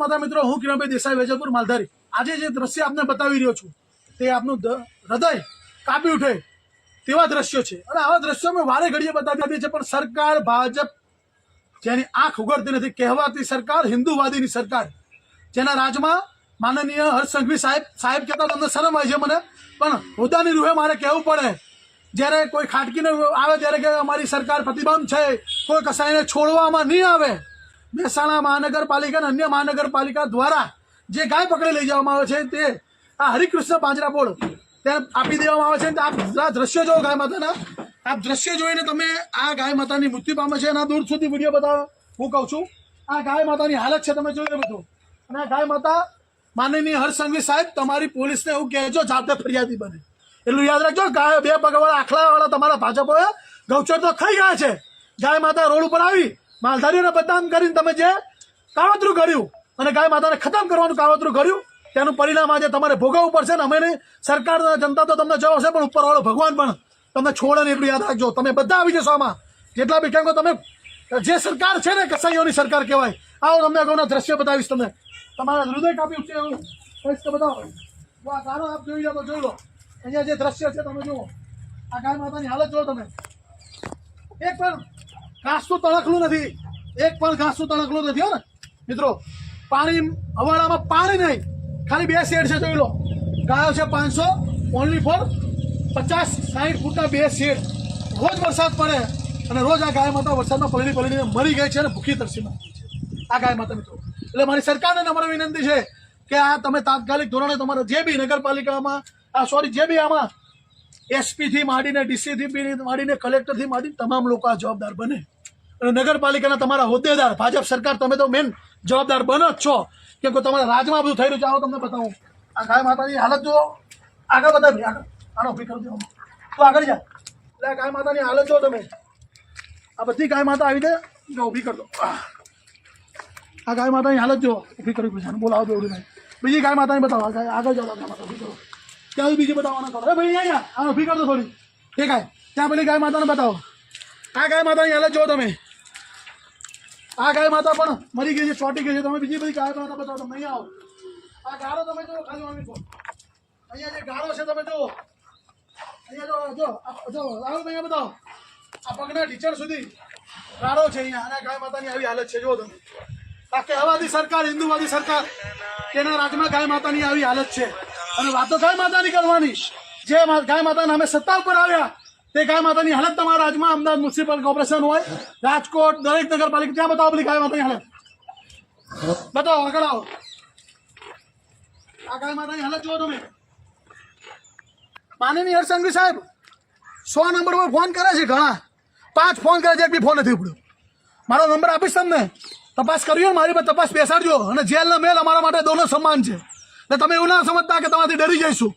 માતા મિત્રો, હું કિરણભાઈ દેસાઈ, વેજલપુર, માલધારી. આજે જે દ્રશ્ય આપને બતાવી રહ્યો છું, તે આપનું હૃદય કાપી ઉઠે તેવા દ્રશ્યો છે. અને આવા દ્રશ્યો અમે વારે ઘડીએ બતાવી આપીએ છીએ, પણ સરકાર, ભાજપ જેની આંખ ઉગડતી નથી, કહેવાતી સરકાર, હિન્દુવાદીની સરકાર, જેના રાજમાં માનનીય હર્ષ સાહેબ સાહેબ કહેતા તમને શરમ આવે છે મને. પણ હોદાની રૂહે મારે કહેવું પડે, જ્યારે કોઈ ખાટકીને આવે, ત્યારે કે અમારી સરકાર પ્રતિબંધ છે, કોઈ કસાઈને છોડવામાં નહીં આવે મહેસાણા મહાનગરપાલિકા અને અન્ય મહાનગરપાલિકા દ્વારા જે ગાય પકડી લઈ જવામાં આવે છે તે આ હરિકૃષ્ણ પાંજરા બોર્ડ ત્યાં આપી દેવામાં આવે છે આપ દ્રશ્ય જોવો ગાય માતાના. આપ દ્રશ્ય જોઈને તમે આ ગાય માતાની મૃત્યુ પામે છે એના દૂર સુધી વીડિયો બતાવો. હું કહું છું, આ ગાય માતાની હાલત છે, તમે જોઈ લો બધું અને આ ગાય માતા માનનીય હરસંઘવી સાહેબ, તમારી પોલીસને એવું કહેજો, જાતે ફરિયાદી બને. એટલું યાદ રાખજો, ગાય બે પગવાળા આખલાવાળા તમારા ભાજપોએ ગૌચર તો ખાઈ ગયા છે. ગાય માતા રોડ ઉપર આવી માલધારીઓને બદનામ કરીને તમે જે કાવતરું કર્યું અને ગાય માતાને ખતમ કરવાનું કાવતરું કર્યું તેનું પરિણામ આજે તમારે ભોગવવું પડશે ને અમે નહીં. સરકાર જનતા તો તમને જવાશે પણ ઉપરવાળો ભગવાન પણ તમને છોડે એટલું યાદ રાખજો. તમે બધા આવી જશો આમાં. જેટલા બી કેમ તમે, જે સરકાર છે ને કસાઈઓની સરકાર કહેવાય, આવો તમને અગાઉના દ્રશ્ય બતાવીશ તમને. તમારા હૃદય કાપી ઉઠશે એવું. કહીશ તો બતાવો આ ગાનો આપ જોઈ લો તો જોઈ લો. અહીંયા જે દ્રશ્ય છે, તમે જુઓ. આ ગાય માતાની હાલત જુઓ તમે. એક પણ ઘાસનું તણકલું નથી. એક પણ ઘાસનું તણકલું નથી, હો ને. મિત્રો, પાણી હવાડામાં પાણી નહીં. ખાલી બે શેડ છે, જોઈ લો. ગાયો છે પાંચસો ઓનલી ફોર પચાસ સાઠ ફૂટના બે શેડ. રોજ વરસાદ પડે અને રોજ આ ગાય માતા વરસાદમાં પલળી પલળીને મરી ગઈ છે અને ભૂખી તરસી મરી ગઈ છે. આ ગાય માતા મિત્રો. એટલે મારી સરકારને નમ્ર વિનંતી છે કે આ તમે તાત્કાલિક ધોરણે તમારા જે બી નગરપાલિકામાં, આ સોરી જે બી આમાં એસપીથી માંડીને ડીસી થી માંડીને કલેક્ટરથી માંડીને તમામ લોકો આ જવાબદાર બને. નગરપાલિકાના તમારા હોદ્દેદાર, ભાજપ સરકાર, તમે તો મેન જવાબદાર બનો જ છો. કેમ કે તમારા રાજમાં બધું થઈ રહ્યું છે. આવો તમને બતાવું. આ ગાય માતાની હાલત જો આગળ બતાવી આગળ. આનો ઊભી કરી દો તું આગળ જા. એટલે આ ગાય માતાની હાલત જો તમે. આ બધી ગાય માતા આવી દે જો, ઊભી કરી દો આ ગાય માતાની હાલત જો ઊભી કરવી પડશે બોલાવો દો ભાઈ. બીજી ગાય માતાની બતાવો. આ ગાય, આગળ જાઓ ગાય માતા, ઊભી કરો. ત્યાં બીજી બતાવવાના કરો. અરે ભાઈ, અહીંયા આ ઊભી કરતો થોડી. ઠીક છે ત્યાં પેલી ગાય માતાને બતાવો. આ ગાય માતાની હાલત જો તમે. આ ગાય માતા પણ મરી ગઈ છે, ચોટી ગઈ છે. તમે બીજી બધી ગાય માતા બતાવો, તમે આવો. આ ગાળો તમે જો ખાલી આવી છો અહીંયા જે ગાળો છે, તમે જુઓ. અહીંયા જો જો જો અહીંયા બતાવો. આ પગના ટીચર સુધી ગાળો છે અહીંયા. અને ગાય માતાની આવી હાલત છે, જુઓ તમે. આ કહેવાતી સરકાર, હિન્દુવાદી સરકાર, તેના રાજમાં ગાય માતાની આવી હાલત છે. અને વાતો ગાય માતાની કરવાની. જે ગાય માતા અમે સત્તા ઉપર આવ્યા તે ગાય માતાની હાલત તમારા રાજમાં અમદાવાદ મ્યુનિસિપલ કોર્પોરેશન હોય, રાજકોટ, દરેક નગરપાલિકા ત્યાં બતાવો પેલી ગાય માતાની હાલત. બતાવો, આગળ આવો. આ ગાય માતાની હાલત જુઓ તમે. માનની હર્ષંઘવી સાહેબ, સો નંબર પર ફોન કરે છે ઘણા. પાંચ ફોન કરે છે, એક બી ફોન નથી ઉપડ્યો. મારો નંબર આપીશ તમને. તપાસ કરવી હોય મારી પર તપાસ બેસાડજો. અને જેલનો મેલ અમારા માટે દોનો સમાન છે. એટલે તમે એવું ના સમજતા કે તમારાથી ડરી જઈશું.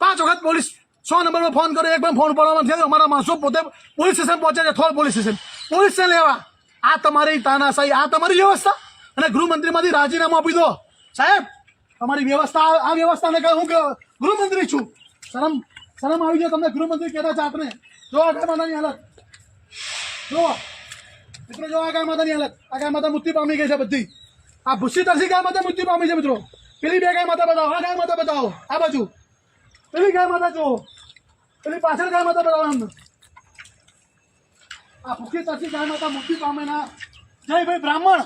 પાંચ વખત પોલીસ સો નંબર પર ફોન કર્યો, એક ફોન પડવામાં થયો અમારા માણસો પોતે પોલીસ સ્ટેશન પહોંચે છે, થોડ પોલીસ સ્ટેશન. પોલીસ સ્ટેશન લેવા. આ તમારી તાનાશાહી, આ તમારી વ્યવસ્થા. અને ગૃહમંત્રીમાંથી રાજીનામું આપી દો. સાહેબ તમારી વ્યવસ્થા, આ વ્યવસ્થાને કહે હું ગૃહમંત્રી છું. શરમ શરમ આવી ગયો તમને ગૃહમંત્રી કહેતા છે આપણે જો આ ગાય માતાની હાલત. જો. મિત્રો, જો આગળ માતાની હાલત. આ ગાય માતા મૃત્યુ પામી ગઈ છે બધી. આ ભૂસી તરસી ગાય માતા મૃત્યુ પામી છે, મિત્રો. પેલી બે ગાય માતા બતાવો. આ ગાય માતા બતાવો. આ બાજુ. પેલી ગાય માતા જો પેલી પાછળ ગાય માતા બતાવો આ ભૂખી તરસી ગાય માતા મુક્તિ પામે ના જયભાઈ બ્રાહ્મણ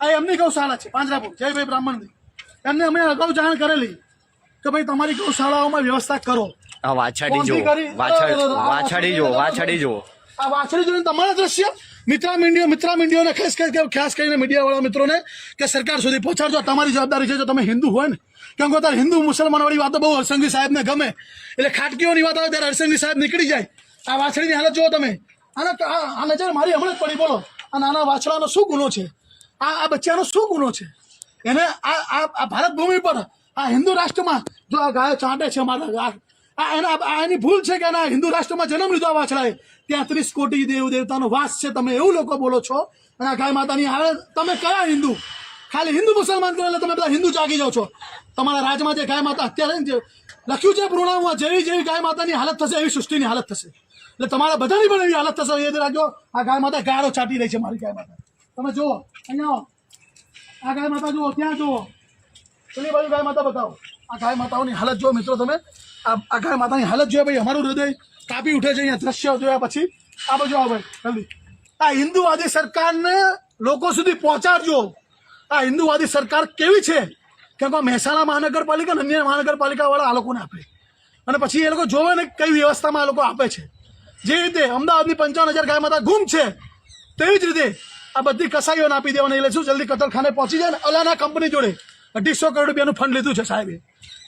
આ એમની ગૌશાળા છે પાંજરાપુર જયભાઈ બ્રાહ્મણની એમને અમે અગાઉ જાણ કરેલી કે ભાઈ તમારી ગૌશાળાઓમાં વ્યવસ્થા કરો આ વાછડી જો વાછડ જો વાછડી જો આ વાછડી જોઈને તમારા દ્રશ્ય મિત્રા મીડિયા મિત્રા મીડિયાને ખાસ ખાસ કરીને મીડિયાવાળા મિત્રોને કે સરકાર સુધી પહોંચાડજો તમારી જવાબદારી છે જો તમે હિન્દુ હોય ને કેમ કે અત્યારે હિન્દુ, મુસલમાન વાળી વાતો બહુ હરસંઘવી સાહેબને ગમે. એટલે ખાટકીઓની વાત આવે ત્યારે હરસંઘવી સાહેબ નીકળી જાય. આ વાછડીની હાલત જુઓ તમે. આને આ નજર મારી હમણાં જ પડી, બોલો. આ નાના વાછડાનો શું ગુનો છે? આ આ બચ્ચાનો શું ગુનો છે? એને આ આ ભારત ભૂમિ પર આ હિન્દુ રાષ્ટ્રમાં જો આ ગાયો ચાંટે છે અમારા આ એના આ એની ભૂલ છે કે એના હિન્દુ રાષ્ટ્રમાં જન્મ લીધો આ વાછડાએ. ત્યાં ત્રીસ કોટી દેવ દેવતાનો વાસ છે, તમે એવું લોકો બોલો છો. અને આ ગાય માતાની હાલે તમે કયા હિન્દુ? ખાલી હિન્દુ મુસલમાન કરો એટલે તમે બધા હિન્દુ જાગી જાઓ છો. તમારા રાજમાં જે ગાય માતા અત્યારે જે લખ્યું છે પૂર્ણામાં જેવી જેવી ગાય માતાની હાલત થશે, એવી સૃષ્ટિની હાલત થશે. એટલે તમારા બધાની પણ એવી હાલત થશે એ રાખજો, આ ગાય માતા ગાળો ચાટી રહી છે મારી ગાય માતા. તમે જુઓ, અહીંયા આ ગાય માતા જુઓ, ત્યાં જુઓ. પેલી બાજુ ગાય માતા બતાવો. આ ગાય માતાઓની હાલત જુઓ મિત્રો તમે. આ ગાય માતાની હાલત જોઈએ ભાઈ, અમારું હૃદય કાપી ઉઠે છે અહીંયા દ્રશ્ય જોયા પછી. આ બાજુ આવો ભાઈ, જલ્દી. આ હિન્દુવાદી સરકારને લોકો સુધી પહોંચાડજો. આ હિન્દુવાદી સરકાર કેવી છે? કેમ મહેસાણા મહાનગરપાલિકા અને અન્ય મહાનગરપાલિકાવાળા આ લોકોને આપે. અને પછી એ લોકો જોવે ને કઈ વ્યવસ્થામાં આ લોકો આપે છે. જે રીતે અમદાવાદની પંચાવન હજાર ગાય માતા ગુમ છે, તેવી જ રીતે આ બધી કસાઈઓને આપી દેવાની. એટલે શું જલ્દી કતલખાને પહોંચી જાય ને અલાના કંપની જોડે અઢીસો કરોડ રૂપિયાનું ફંડ લીધું છે સાહેબે.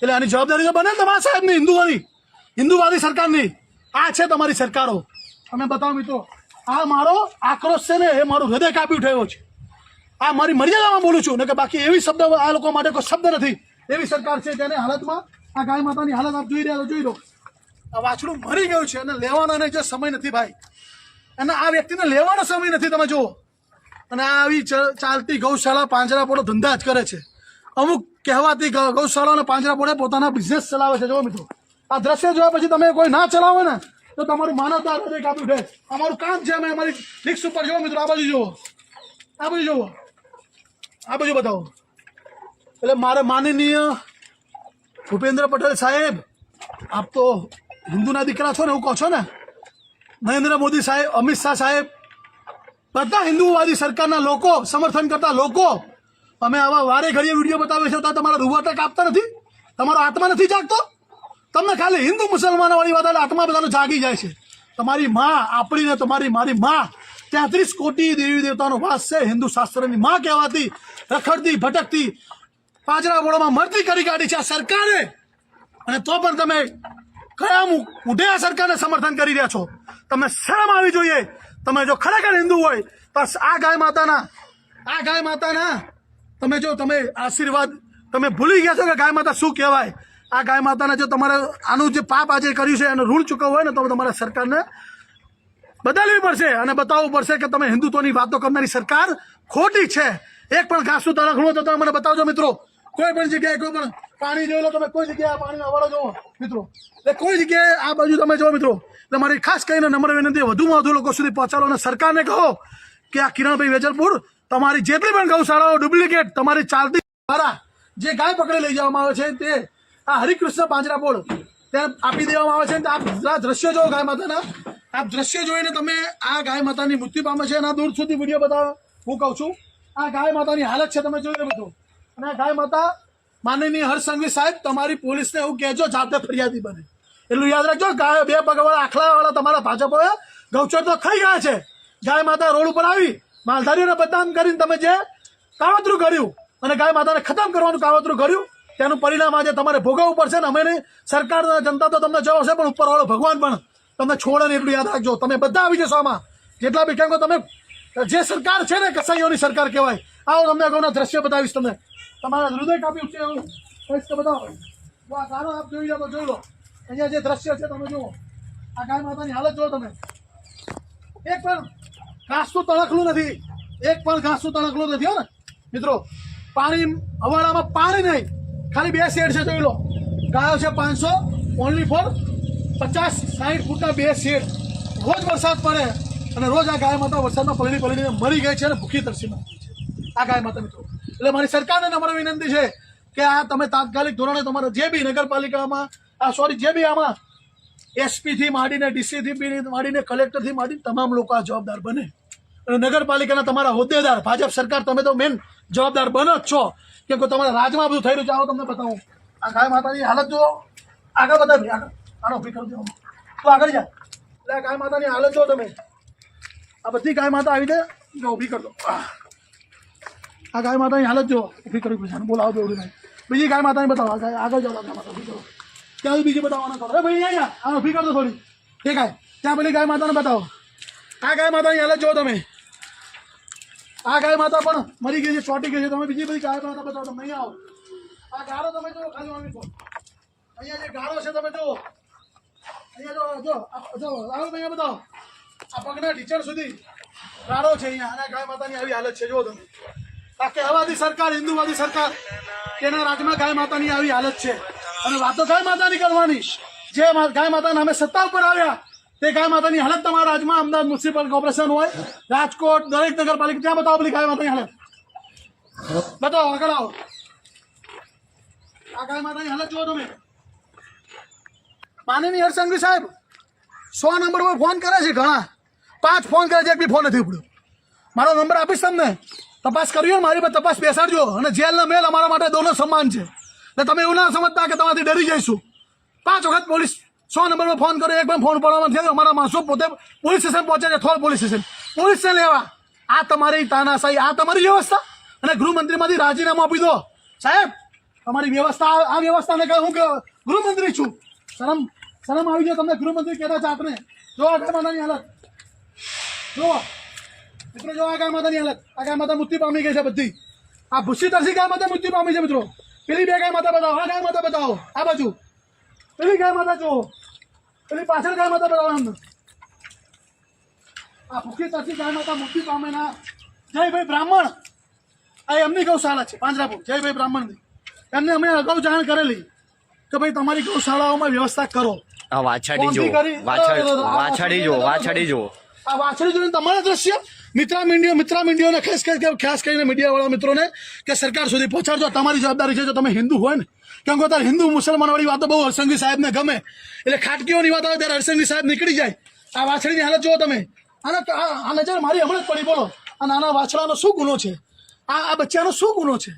એટલે આની જવાબદારી તો બને તમારા સાહેબની હિન્દુઓની હિન્દુવાદી સરકારની. આ છે તમારી સરકારો. તમે બતાવો મિત્રો, આ મારો આક્રોશ છે ને એ મારું હૃદય કાપી ઉઠાયો છે. આ મારી મર્યાદામાં બોલું છું. ને કે બાકી એવી શબ્દ આ લોકો માટે કોઈ શબ્દ નથી. એવી સરકાર છે જેને હાલતમાં આ ગાય માતાની હાલત આપ જોઈ રહ્યા જોઈ લો. આ વાછડું મરી ગયું છે અને લેવાનો એને જે સમય નથી ભાઈ. અને આ વ્યક્તિને લેવાનો સમય નથી, તમે જુઓ. અને આ આવી ચાલતી ગૌશાળા પાંજરાપોળો ધંધા જ કરે છે. અમુક કહેવાતી ગૌશાળા અને પાંજરાપોળે પોતાના બિઝનેસ ચલાવે છે જો મિત્રો. આ દ્રશ્ય જોયા પછી તમે કોઈ ના ચલાવો ને, તો તમારું માનવતા હૃદય કાપી ઉઠે અમારું કામ છે અમે અમારી રિક્સ ઉપર, જુઓ મિત્રો, આ બાજુ જુઓ. આ બાજુ જુઓ. આ બાજુ બતાવો. એટલે મારા માનનીય ભૂપેન્દ્ર પટેલ સાહેબ, આપ તો હિન્દુના દીકરા છો ને એવું કહો છો ને? નરેન્દ્ર મોદી સાહેબ, અમિત શાહ સાહેબ, બધા હિન્દુવાદી સરકારના લોકો, સમર્થન કરતા લોકો, અમે આવા વારે ઘડીએ વીડિયો બતાવીએ છીએ તો તમારા રૂવાટા કાપતા નથી? તમારો આત્મા નથી જાગતો? તમને ખાલી હિન્દુ મુસલમાનો વાળી વાત આત્મા બધાનો જાગી જાય છે. તમારી માં, આપણી ને તમારી મારી માં તેત્રીસ કોટી દેવી દેવતાનો વાસ છે. હિન્દુ શાસ્ત્રની માં કહેવાતી, રખડતી, ભટકતી, પાજરા બોળોમાં મરતી કરી કાઢી છે આ સરકારે. અને તો પણ તમે કયા મુઢે આ સરકારને સમર્થન કરી રહ્યા છો? તમે શરમ આવી જોઈએ? તમે જો ખરેખર હિન્દુ હોય, તો આ ગાય માતાના, આ ગાય માતાના, તમે જો, તમે આશીર્વાદ, તમે ભૂલી ગયા છો કે ગાય માતા શું કહેવાય? આ ગાય માતાને જો તમારે, આનું જે પાપ આજે કર્યું છે, એનો ઋણ ચૂકવવો હોય ને, તો તમારા સરકારને બદલવી પડશે અને બતાવવું પડશે કે તમે હિન્દુત્વની વાતો કરનારી સરકાર ખોટી છે. એક પણ ઘાસનું તળખણું તો તમે મને બતાવજો, મિત્રો. કોઈ પણ જગ્યાએ, કોઈ પણ પાણી જોઈ લો તમે, કોઈ જગ્યાએ પાણી અવાડો જોવો, મિત્રો. એટલે કોઈ જગ્યાએ આ બાજુ તમે જો મિત્રો. એટલે મારી ખાસ કરીને નમ્ર વિનંતી, વધુમાં વધુ લોકો સુધી પહોંચાડો અને સરકારને કહો કે આ કિરણભાઈ વેજલપુર તમારી જેટલી પણ ગૌશાળાઓ ડુપ્લિકેટ તમારી ચાલતી દ્વારા જે ગાય પકડી લઈ જવામાં આવે છે તે આ હરિકૃષ્ણ પાંજરાપોળ ત્યાં આપી દેવામાં આવે છે અને દ્રશ્યો જરા દ્રશ્ય જો ગાય માતાના. આપ દ્રશ્ય જોઈને તમે આ ગાય માતાની મૃત્યુ પામે છે એના દૂર સુધી વીડિયો બતાવો. હું કહું છું, આ ગાય માતાની હાલત છે, તમે જોઈ બધું અને આ ગાય માતા માનનીય હર્ષસંઘવી સાહેબ, તમારી પોલીસને એવું કહેજો, જાતે ફરિયાદી બને. એટલું યાદ રાખજો, ગાય બે પગવાળા આખલાવાળા તમારા ભાજપોએ ગૌચર તો ખાઈ ગયા છે. ગાય માતા રોડ ઉપર આવી, માલધારીઓને બદનામ કરીને તમે જે કાવતરું કર્યું અને ગાય માતાને ખતમ કરવાનું કાવતરું કર્યું તેનું પરિણામ આજે તમારે ભોગવવું પડશે ને અમે સરકાર જનતા તો તમને જવાશે પણ ઉપરવાળો ભગવાન પણ તમને છોડને એટલું યાદ રાખજો. તમે બધા આવી જશો આમાં. જેટલા બી કેમ તમે, જે સરકાર છે ને, કસાઈઓની સરકાર કહેવાય. આવો તમને અગાઉના દ્રશ્ય બતાવીશ તમને. તમારા હૃદય કાપી ઉઠશે એવું. કહીશ કે બતાવો આ ગાનો આપ જોઈ લો જોઈ લો. અહીંયા જે દ્રશ્ય છે, તમે જુઓ. આ ગાય માતાની હાલત જુઓ તમે. એક પણ ઘાસનું તણકલું નથી. એક પણ ઘાસનું તણકલું નથી, હો ને. મિત્રો, પાણી હવાડામાં પાણી નહીં. ખાલી બે શેડ છે, જોઈ લો. ગાયો છે પાંચસો ઓનલી ફોર પચાસ સાઠ ફૂટના બે શેડ. રોજ વરસાદ પડે અને રોજ આ ગાય માતા વરસાદમાં પલળી પલળીને મરી ગઈ છે અને ભૂખી તરસી મરી છે. આ ગાય માતા મિત્રો. એટલે મારી સરકારને નમ્ર વિનંતી છે કે આ તમે તાત્કાલિક ધોરણે તમારા જે બી નગરપાલિકામાં, આ સોરી જે બી આમાં એસપીથી માંડીને ડીસી થી બી માંડીને, કલેક્ટરથી માંડીને તમામ લોકો આ જવાબદાર બને. અને નગરપાલિકાના તમારા હોદ્દેદાર, ભાજપ સરકાર, તમે તો મેન જવાબદાર બનો જ છો કેમ કે તમારા રાજમાં બધું થઈ રહ્યું છે. આવો તમને બતાવું. આ ગાય માતાની હાલત જુઓ. આગળ બધા આગળ. આનો ઊભી કરી દો તું આગળ જા. એટલે આ ગાય માતાની હાલત જુઓ તમે. આ બધી ગાય માતા આવી જાય જો, ઊભી કરી દો. આહ. આ ગાય માતાની હાલત જુઓ. ઊભી કરી પૂછાને બોલાવો દોડી ભાઈ બીજી ગાય માતાની બતાવો. આ ગાય આગળ જાઓ ગાય માતા, ઊભી કરો. ત્યાં સુધી બીજી બતાવવાના કરો. અરે ભાઈ, અહીંયા આ ઊભી કરી દો થોડી. ઠીક છે ત્યાં પેલી ગાય માતાને બતાવો. આ ગાય માતાની હાલત જુઓ તમે. આ ગાય માતા પણ મરી ગઈ છે, ચોટી ગઈ છે. તમે બીજી બધી ગાય માતા બતાવો, તમે અહીંયા આવો. આ ગાળો તમે જુઓ, ખાલી આવી છો અહીંયા જે ગાળો છે, તમે જુઓ. જો જો બતાવો આ પગના ટીચર સુધી ગાળો છે અહીંયા. અને ગાય માતાની આવી હાલત છે, જુઓ તમે. આ કહેવાતી સરકાર, હિન્દુવાદી સરકાર, તેના રાજમાં ગાય માતાની આવી હાલત છે. અને વાતો ગાય માતાની કરવાની જે ગાય માતા નામે સત્તા ઉપર આવ્યા, તે ગાય માતાની હાલત તમારા રાજમાં અમદાવાદ મ્યુનિસિપલ કોર્પોરેશન હોય, રાજકોટ, દરેક નગરપાલિકા, ત્યાં બતાવો પેલી ગાય માતાની હાલત. બતાવો, આગળ આવો. આ ગાય માતાની હાલત જુઓ તમે. માનનીય હરસંઘવી સાહેબ, સો નંબર પર ફોન કરે છે ઘણા. પાંચ ફોન કરે છે, એક બી ફોન નથી ઉપડ્યો. મારો નંબર આપીશ તમને? તપાસ કરવી મારી પર તપાસ બેસાડજો. અને જેલના મેલ અમારા માટે દોનો સમાન છે. એટલે તમે એવું ના સમજતા કે તમારાથી ડરી જઈશું. પાંચ વખત પોલીસ સો નંબર પર ફોન કર્યો, એક પણ ફોન પડવામાં નથી. અમારા માણસો પોતે પોલીસ સ્ટેશન પહોંચે છે, થોડ પોલીસ સ્ટેશન. પોલીસ સ્ટેશન લેવા આ તમારી તાનાશાહી, આ તમારી વ્યવસ્થા? અને ગૃહમંત્રીમાંથી રાજીનામું આપી દો. સાહેબ, તમારી વ્યવસ્થા, આ- વ્યવસ્થાને કહે હું ગૃહમંત્રી છું. શરમ શરમ આવી જાય તમને ગૃહમંત્રી કહેતા ચાટને જો આ ગાય માતાની હાલત. જો મિત્રો જો આ ગાય માતાની હાલત. આ ગાય માતા મૃત્યુ પામી ગઈ છે બધી. આ ભૂસી તરસી ગાય માતા મૃત્યુ પામી છે, મિત્રો. પેલી બે ગાય માતા બતાવો. આ ગાય માતા બતાવો. આ બાજુ. પેલી ગાય માતા જુઓ. પેલી પાછળ ગાય માતા બતાવો એમને. આ ભૂખી તરસી ગાય માતા મૃત્યુ પામે ના જય ભાઈ બ્રાહ્મણ. આ એમની ગૌશાળા છે, પાંજરાપુર. જયભાઈ બ્રાહ્મણની. એમને અમે અગાઉ જાણ કરેલી. કે ભાઈ તમારી ગૌશાળાઓમાં વ્યવસ્થા કરો આ વાછાડી જો વાછાડી જો વાછાડી જો આ વાછડી જોઈને તમારા દ્રશ્ય મિત્રા મીડિયા મિત્રા મીડિયાને ખાસ ખાસ કરીને મીડિયાવાળા મિત્રોને કે સરકાર સુધી પહોંચાડજો તમારી જવાબદારી છે જો તમે હિન્દુ હોય ને કેમ કે અત્યારે હિન્દુ મુસલમાન વાળી વાતો બહુ હરસંગી સાહેબને ગમે એટલે ખાટકીઓની વાત આવે ત્યારે હરસંગી સાહેબ નીકળી જાય આ વાછડીની હાલત જુઓ તમે અને આ નજર મારી હમણાં જ પડી બોલો આ નાના વાછડાનો શું ગુનો છે આ આ બચ્ચાનો શું ગુનો છે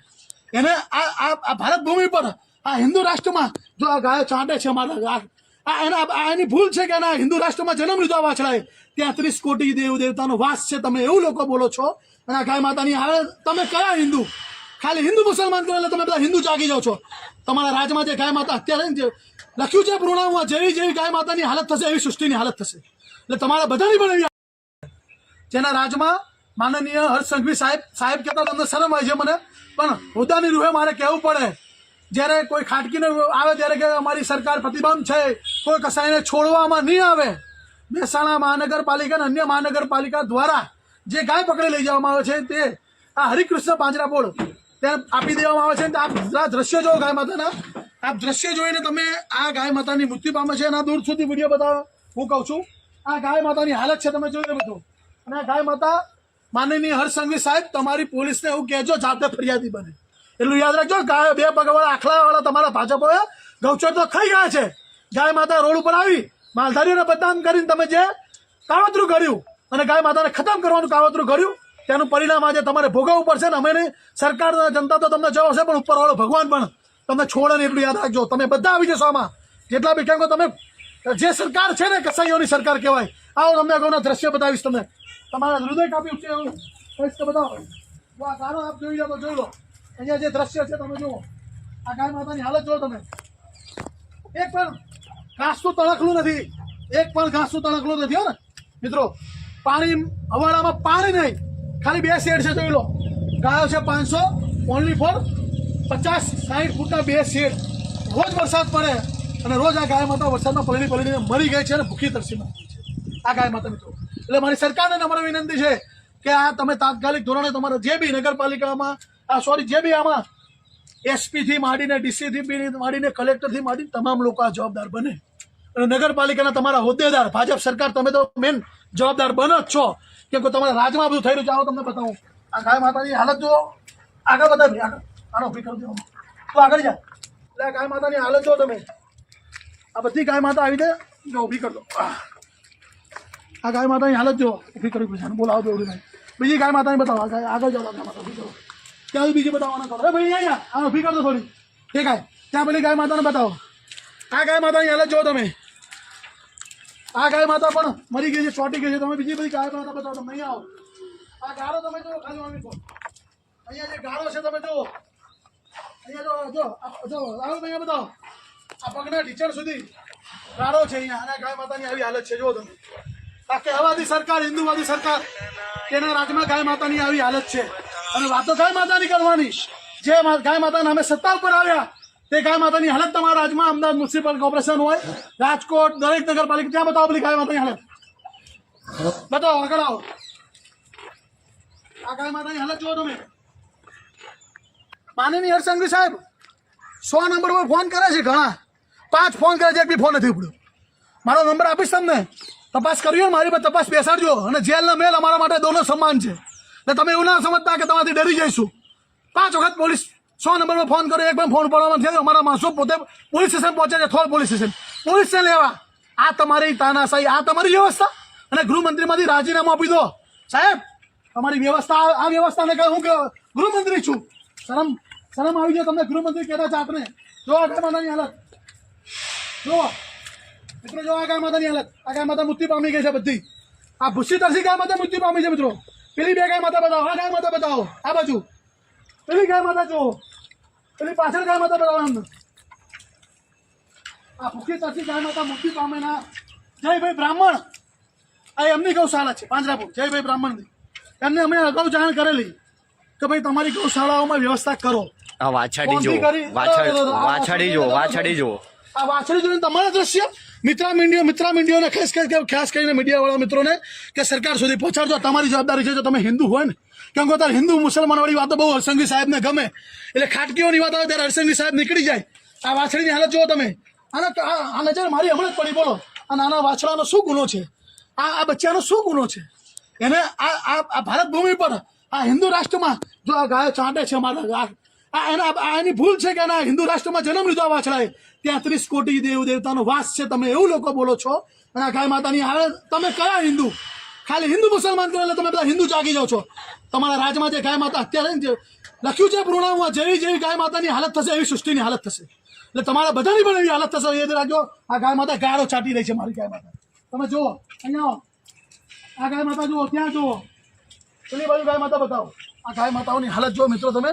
એને આ આ ભારત ભૂમિ પર આ હિન્દુ રાષ્ટ્રમાં જો આ ગાયો ચાંટે છે અમારા આ એના આ એની ભૂલ છે કે એના હિન્દુ રાષ્ટ્રમાં જન્મ લીધો વાછડાએ ત્યાં ત્રીસ કોટી દેવ દેવતાનો વાસ છે, તમે એવું લોકો બોલો છો. અને આ ગાય માતાની હાલ તમે કયા હિન્દુ? ખાલી હિન્દુ મુસલમાન કરો એટલે તમે બધા હિન્દુ જાગી જાઓ છો. તમારા રાજમાં જે ગાય માતા અત્યારે લખ્યું છે પૂર્ણામાં જેવી જેવી ગાય માતાની હાલત થશે, એવી સૃષ્ટિની હાલત થશે. એટલે તમારા બધાની પણ એવી જેના રાજમાં માનનીય હર્ષસંઘવી સાહેબ સાહેબ કહેતા તમને શરમ આવે છે મને. પણ હોદ્દાની રૂહે મારે કહેવું પડે. જ્યારે કોઈ ખાટકીને આવે ત્યારે કે અમારી સરકાર પ્રતિબંધ છે, કોઈ કસાઈને છોડવામાં નહીં આવે, મહેસાણા મહાનગરપાલિકા અને અન્ય મહાનગરપાલિકા દ્વારા જે ગાય પકડી લઈ જવામાં આવે છે તે આ હરિકૃષ્ણ પાંજરાપોળ ત્યાં આપી દેવામાં આવે છે. આ દ્રશ્ય જોવો ગાય માતાના. આપ દ્રશ્ય જોઈને તમે આ ગાય માતાની મૃત્યુ પામે છે અને દૂર સુધી વીડિયો બતાવો. હું કહું છું, આ ગાય માતાની હાલત છે તમે જોઈ લે બધું. અને આ ગાય માતા માનનીય હર્ષસંઘવી સાહેબ, તમારી પોલીસને એવું કહેજો, જાતે ફરિયાદી બને. એટલું યાદ રાખજો, ગાય બે પગવાળા આખલાવાળા તમારા ભાજપોએ ગૌચર તો ખાઈ ગયા છે. ગાય માતા રોડ ઉપર આવી, માલધારીઓને બદનામ કરીને તમે જે કાવતરું કર્યું અને ગાય માતાને ખતમ કરવાનું કાવતરું કર્યું તેનું પરિણામ આજે તમારે ભોગવવું પડશે ને અમે નહીં. સરકાર જનતા તો તમને જવાશે પણ ઉપરવાળો ભગવાન પણ તમને છોડે એટલું યાદ રાખજો. તમે બધા આવી જશો આમાં. જેટલા બી કેમ તમે, જે સરકાર છે ને કસાઈઓની સરકાર કહેવાય, આવો તમને અગાઉના દ્રશ્ય બતાવીશ તમને. તમારા હૃદય કાપી ઉઠશે એવું. કહીશ કે બતાવો આ ગાનો આપ જોઈ લો જોઈ લો. અહીંયા જે દ્રશ્ય છે તમે જુઓ. આ ગાય માતાની હાલત જુઓ તમે. એક પણ ઘાસનું તણકલું નથી. એક પણ ઘાસનું તણકલું નથી ને. મિત્રો, પાણી હવાડામાં પાણી નહીં. ખાલી બે શેડ છે, જોઈ લો. ગાયો છે પાંચસો ઓનલી ફોર પચાસ સાઠ ફૂટના બે શેડ. રોજ વરસાદ પડે અને રોજ આ ગાય માતા વરસાદમાં પલળી પલળીને મરી ગઈ છે અને ભૂખી તરસી મરી ગઈ છે. આ ગાય માતા મિત્રો. એટલે મારી સરકારને નમ્ર વિનંતી છે કે આ તમે તાત્કાલિક ધોરણે તમારા જે બી નગરપાલિકામાં, આ સોરી જે બી આમાં એસપીથી માંડીને ડીસી થી માંડીને કલેક્ટરથી માંડીને તમામ લોકો આ જવાબદાર બને. અને નગરપાલિકાના તમારા હોદ્દેદાર, ભાજપ સરકાર, તમે તો મેન જવાબદાર બનો જ છો. કેમ કે તમારા રાજમાં બધું થઈ રહ્યું છે. આવો તમને બતાવું. આ ગાય માતાની હાલત જો આગળ બધા આગળ. આનો ઊભી કરી દો. તો આગળ જા. એટલે ગાય માતાની હાલત જો તમે. આ બધી ગાય માતા આવી દે જો ઊભી કરી આ ગાય માતાની હાલત જો ઊભી કરી પૂછાને બોલાવો દો ભાઈ બીજી ગાય માતાની બતાવો આ ગાય આગળ જાઓ ગાય માતા ઊભી કરો ત્યાં બીજી બતાવવાના કરો અરે ભાઈ અહીંયા આ ઊભી કરતો થોડી ઠીક आहे ત્યાં પેલી ગાય માતાને બતાવો આ ગાય માતાની હાલત જો તમે આ ગાય માતા પણ મરી ગઈ છે ચોટી ગઈ છે તમે બીજી બધી ગાય માતા બતાવો તમે અહીંયા આવો આ ગાળો તમે જુઓ ખાલી વાળી પર. અહીંયા જે ગાળો છે તમે જુઓ અહીંયા જો જો આ- જો રાહુલ ભાઈ બતાવો આ પગના ઢીચણ સુધી ગાળો છે અહીંયા અને આ ગાય માતાની આવી હાલત છે જુઓ તમે આ કહેવાદી સરકાર, હિન્દુવાદી સરકાર, તેના રાજમાં ગાય માતાની આવી હાલત છે. અને વાતો ગાય માતાની કરવાની. જે ગાય માતાના અમે સત્તા ઉપર આવ્યા, તે ગાય માતાની હાલત તમારા રાજમાં અમદાવાદ મ્યુનિસિપલ કોર્પોરેશન હોય, રાજકોટ, દરેક નગરપાલિકા, ત્યાં બતાવો પેલી ગાય માતાની હાલત. બતાવો, આગળ આવો. આ ગાય માતાની હાલત જુઓ તમે. માનની હરસંઘવી સાહેબ, સો નંબર પર ફોન કરે છે ઘણા. પાંચ ફોન કરે છે, એક બી ફોન નથી ઉપડ્યો. મારો નંબર આપીશ તમને? તપાસ કર્યો હોય મારી પર તપાસ બેસાડજો. અને જેલ ને મેલ અમારા માટે દોનો સમાન છે. એટલે તમે એવું ના સમજતા કે તમારાથી ડરી જઈશું. પાંચ વખત પોલીસ સો નંબરમાં ફોન કર્યો, એક પણ ફોન પડવામાં થયો અમારા માણસો પોતે પોલીસ સ્ટેશન પહોંચે છે, થોડ પોલીસ સ્ટેશન. પોલીસ સ્ટેશન લેવા. આ તમારી તાનાશાહી, આ તમારી વ્યવસ્થા. અને ગૃહમંત્રીમાંથી રાજીનામું આપી દો. સાહેબ, તમારી વ્યવસ્થા, આ વ્યવસ્થાને કહે, હું ગૃહમંત્રી છું. શરમ શરમ આવી જાય તમને ગૃહમંત્રી કહેતા જાતને. જો આ ગાય હાલત. જો મિત્રો જો આ ગાય માતાની હાલત આ ગાય માતા મૃત્યુ પામી ગઈ છે બધી. આ ભૂસી તરસી ગાય માતા મૃત્યુ પામી છે મિત્રો. પેલી બે ગાય માતા બતાવો આ ગાય માતા બતાવો આ બાજુ. પેલી ગાય માતા જુઓ. પેલી પાછળ ગાય માતા બતાવો એમને આ ભૂખી તરસી ગાય માતા મૃત્યુ પામે ના જયભાઈ બ્રાહ્મણ. આ એમની ગૌશાળા છે પાંજરાપુર. જયભાઈ બ્રાહ્મણની એમને અમે અગાઉ જાણ કરેલી કે ભાઈ તમારી ગૌશાળાઓમાં વ્યવસ્થા કરો. વાછાડી જો વાછાડી જો વાછાડી જો આ વાછડી જોઈને તમારા દ્રશ્ય. મિત્રા મીંડીઓ મિત્રા મીંડીઓને ખાસ કરી ખાસ કરીને મીડિયાવાળા મિત્રોને કે સરકાર સુધી પહોંચાડજો. તમારી જવાબદારી છે જો તમે હિન્દુ હોય ને કેમ કે હિન્દુ મુસલમાનવાળી વાતો બહુ હરસંગી સાહેબને ગમે, એટલે ખાટકીઓની વાત આવે ત્યારે હરસંગી સાહેબ નીકળી જાય. આ વાછડીની હાલત જુઓ તમે. આને આ નજર મારી હમણાં જ પડી બોલો, આ નાના વાછડાનો શું ગુનો છે? આ આ બચ્ચાનો શું ગુનો છે? એને આ આ આ ભારત ભૂમિ પર આ હિન્દુ રાષ્ટ્રમાં જો આ ગાયો ચાંટે છે અમારા આ એના એની ભૂલ છે કે એના હિન્દુ રાષ્ટ્રમાં જન્મ લીધો આ વાછડાએ. ત્યાં ત્રીસ કોટી દેવ દેવતાનો વાસ છે. તમે એવું લોકો બોલો છો. અને આ ગાય માતાની હાલત તમે કયા હિન્દુ? ખાલી હિન્દુ મુસલમાન કરો એટલે તમે બધા હિન્દુ જાગી જાઓ છો. તમારા રાજમાં જે ગાય માતા અત્યારે લખ્યું છે પૂર્ણામાં જેવી જેવી ગાય માતાની હાલત થશે, એવી સૃષ્ટિની હાલત થશે. એટલે તમારા બધાની પણ એવી હાલત થશે. એ રાખજો, આ ગાય માતા ગાળો ચાટી રહી છે મારી ગાય માતા. તમે જુઓ, અહીંયા આ ગાય માતા જુઓ, ત્યાં જુઓ. પેલી બાજુ ગાય માતા બતાવો. આ ગાય માતાઓની હાલત જુઓ મિત્રો તમે.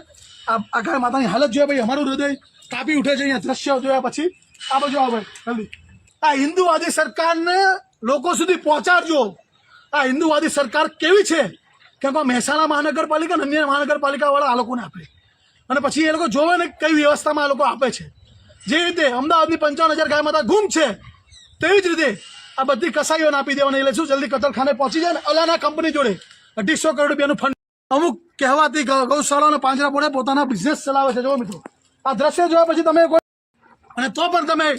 આ આ માતાની હાલત જોયા ભાઈ અમારું હૃદય કાપી ઉઠે છે અહીંયા દ્રશ્ય જોયા પછી. આ બાજુ આવો ભાઈ, જલ્દી. આ હિન્દુવાદી સરકારને લોકો સુધી પહોંચાડજો. આ હિન્દુવાદી સરકાર કેવી છે? કેમ કે મહેસાણા મહાનગરપાલિકા અને અન્ય મહાનગરપાલિકાવાળા આ લોકોને આપે. અને પછી એ લોકો જોવે ને કઈ વ્યવસ્થામાં આ લોકો આપે છે. જે રીતે અમદાવાદની પંચાવન હજાર ગાય માતા ગુમ છે તેવી જ રીતે આ બધી કસાઈઓને આપી દેવાની. એટલે શું? જલ્દી કતલખાને પહોંચી જાય ને અલાના કંપની જોડે અઢીસો કરોડ રૂપિયાનું ફંડ અમુક કહેવાતી ગૌ- ગૌશાળાઓને પાંજરા પડે, પોતાના બિઝનેસ ચલાવે છે. જો મિત્રો. આ દ્રશ્ય જોયા પછી તમે કોઈ અને તો પણ તમે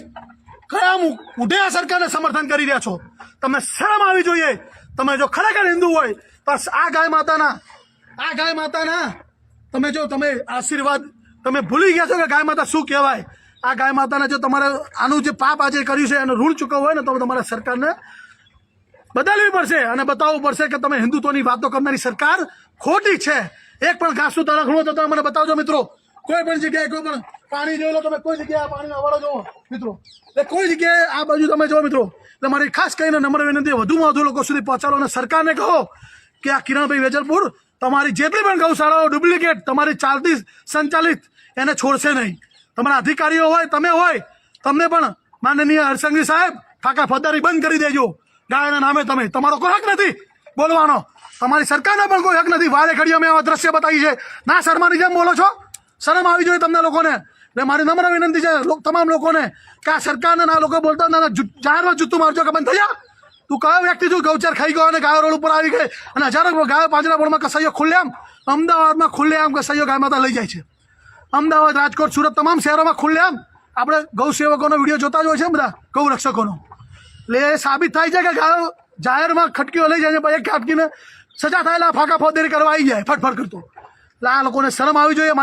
કયા મુદ્દે આ સરકારને સમર્થન કરી રહ્યા છો? તમે શરમ આવી જોઈએ. તમે જો ખરેખર હિન્દુ હોય, તો આ ગાય માતાના આ ગાય માતાના તમે જો તમે આશીર્વાદ તમે ભૂલી ગયા છો કે ગાય માતા શું કહેવાય? આ ગાય માતાને જો તમારે આનું જે પાપ આજે કર્યું છે, એનું ઋણ ચૂકવવું હોય ને, તો તમારે સરકારને બદલવી પડશે અને બતાવવું પડશે કે તમે હિન્દુત્વની વાતો કરનારી સરકાર ખોટી છે. એક પણ ઘાસનું તરખણું તો તમે મને બતાવજો, મિત્રો. કોઈ પણ જગ્યાએ, કોઈ પણ પાણી જોઈ લો તમે, કોઈ જગ્યાએ પાણીનો અવાડો જોવો મિત્રો. એટલે કોઈ જગ્યાએ આ બાજુ તમે જો મિત્રો. એટલે મારી ખાસ કરીને નમ્ર વિનંતી વધુમાં વધુ લોકો સુધી પહોંચાડો અને સરકારને કહો કે આ કિરણભાઈ વેજલપુર તમારી જેટલી પણ ગૌશાળાઓ ડુપ્લિકેટ તમારી ચાલતી સંચાલિત, એને છોડશે નહીં. તમારા અધિકારીઓ હોય, તમે હોય, તમને પણ માનનીય હરસંગી સાહેબ ફાકા ફદારી બંધ કરી દેજો. ગાયના નામે તમે. તમારો કોઈ હક નથી. બોલવાનો. તમારી સરકારનો પણ કોઈ હક નથી. વારે ઘડીએ અમે આવા દ્રશ્ય બતાવી છે. ના, શર્માની જેમ બોલો છો. શરમ આવી જોઈએ તમને લોકોને. એટલે મારી નમ્ર વિનંતી છે તમામ લોકોને કે આ સરકારને ના લોકો બોલતા ના જાહેરમાં જૂતું મારજો કે બંધ થઈ જા તું કયો વ્યક્તિ છું? ગૌચર ખાઈ ગયો અને ગાયો રોડ ઉપર આવી ગઈ. અને હજારો ગાયો પાંજરા બોર્ડમાં કસાઈઓ ખુલ્લેઆમ અમદાવાદમાં ખુલ્લેઆમ કસાઈઓ ગાય માતા લઈ જાય છે. અમદાવાદ, રાજકોટ, સુરત, તમામ શહેરોમાં ખુલ્લેઆમ આપણે ગૌ સેવકોનો વીડિયો જોતા જ હોય છે બધા? ગૌ રક્ષકોનો એટલે એ સાબિત થાય છે કે ગાયો જાહેરમાં ખટકીઓ લઈ જાય પછી ખાટકીને સજા થયેલા ફાંકા ફોદેરી કરવા આવી જાય, ફટફટ કરતો. એટલે આ લોકોને શરમ આવી જોઈએ